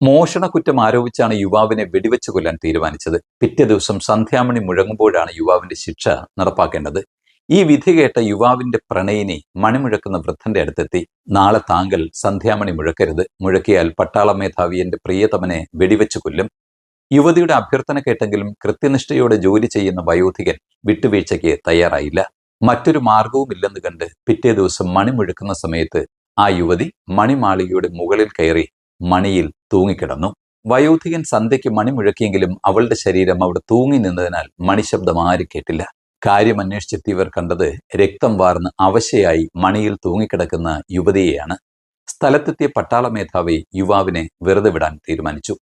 മോഷണക്കുറ്റം ആരോപിച്ചാണ് യുവാവിനെ വെടിവെച്ചു കൊല്ലാൻ തീരുമാനിച്ചത്. പിറ്റേ ദിവസം സന്ധ്യാമണി മുഴങ്ങുമ്പോഴാണ് യുവാവിന്റെ ശിക്ഷ നടപ്പാക്കേണ്ടത്. ഈ വിധി കേട്ട യുവാവിന്റെ പ്രണയിനി മണിമുഴക്കുന്ന വൃദ്ധന്റെ അടുത്തെത്തി. നാളെ താങ്കൾ സന്ധ്യാമണി മുഴക്കരുത്. മുഴക്കിയാൽ പട്ടാള മേധാവി എന്റെ പ്രിയതമനെ വെടിവെച്ചു കൊല്ലും യുവതിയുടെ അഭ്യർത്ഥന കേട്ടെങ്കിലും കൃത്യനിഷ്ഠയോടെ ജോലി ചെയ്യുന്ന വയോധികൻ വിട്ടുവീഴ്ചയ്ക്ക് തയ്യാറായില്ല. മറ്റൊരു മാർഗവുമില്ലെന്ന് കണ്ട് പിറ്റേ ദിവസം മണി മുഴക്കുന്ന സമയത്ത് ആ യുവതി മണിമാളികയുടെ മുകളിൽ കയറി മണിയിൽ തൂങ്ങിക്കിടന്നു. വയോധികൻ സന്ധ്യയ്ക്ക് മണി മുഴക്കിയെങ്കിലും അവളുടെ ശരീരം അവിടെ തൂങ്ങി നിന്നതിനാൽ മണിശബ്ദം ആരും കേട്ടില്ല. കാര്യം അന്വേഷിച്ചെത്തിയവർ കണ്ടത് രക്തം വാർന്ന് അവശയായി മണിയിൽ തൂങ്ങിക്കിടക്കുന്ന യുവതിയെയാണ്. സ്ഥലത്തെത്തിയ പട്ടാള മേധാവി യുവാവിനെ വെറുതെ വിടാൻ തീരുമാനിച്ചു.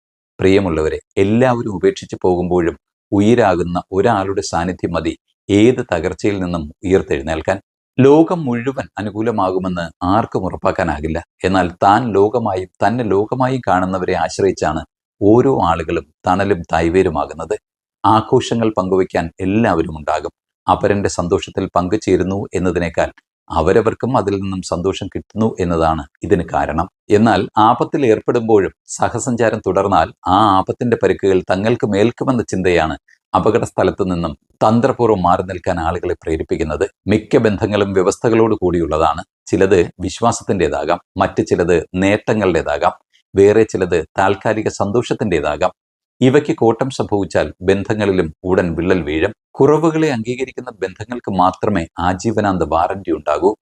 പ്രിയമുള്ളവരെ എല്ലാവരും ഉപേക്ഷിച്ചു പോകുമ്പോഴും ഉയരാകുന്ന ഒരാളുടെ സാന്നിധ്യം മതി. ഏത് തകർച്ചയിൽ നിന്നും ഉയർത്തെഴുന്നേൽക്കാൻ? ലോകം മുഴുവൻ അനുകൂലമാകുമെന്ന് ആർക്കും ഉറപ്പാക്കാനാകില്ല. എന്നാൽ താൻ ലോകമായും തന്നെ ലോകമായും കാണുന്നവരെ ആശ്രയിച്ചാണ് ഓരോ ആളുകളും തണലും തൈവേരുമാകുന്നത് ആഘോഷങ്ങൾ പങ്കുവയ്ക്കാൻ എല്ലാവരും ഉണ്ടാകും. അപരന്റെ സന്തോഷത്തിൽ പങ്കുചേരുന്നു എന്നതിനേക്കാൾ അവരവർക്കും അതിൽ നിന്നും സന്തോഷം കിട്ടുന്നു എന്നതാണ് ഇതിന് കാരണം. എന്നാൽ ആപത്തിൽ ഏർപ്പെടുമ്പോഴും സഹസഞ്ചാരം തുടർന്നാൽ ആ ആപത്തിന്റെ പരിക്കുകൾ തങ്ങൾക്ക് മേൽക്കുമെന്ന ചിന്തയാണ് അപകട സ്ഥലത്തു നിന്നും തന്ത്രപൂർവം മാറി നിൽക്കാൻ ആളുകളെ പ്രേരിപ്പിക്കുന്നത് മിക്ക ബന്ധങ്ങളും വ്യവസ്ഥകളോട് കൂടിയുള്ളതാണ്. ചിലത് വിശ്വാസത്തിന്റെതാകാം മറ്റ് ചിലത് നേട്ടങ്ങളുടേതാകാം വേറെ ചിലത് താൽക്കാലിക സന്തോഷത്തിന്റെതാകാം. ഇവയ്ക്ക് കോട്ടം സംഭവിച്ചാൽ ബന്ധങ്ങളിലും ഉടൻ വിള്ളൽ വീഴും. കുറവുകളെ അംഗീകരിക്കുന്ന ബന്ധങ്ങൾക്ക് മാത്രമേ ആജീവനാന്ത വാറന്റി ഉണ്ടാകൂ.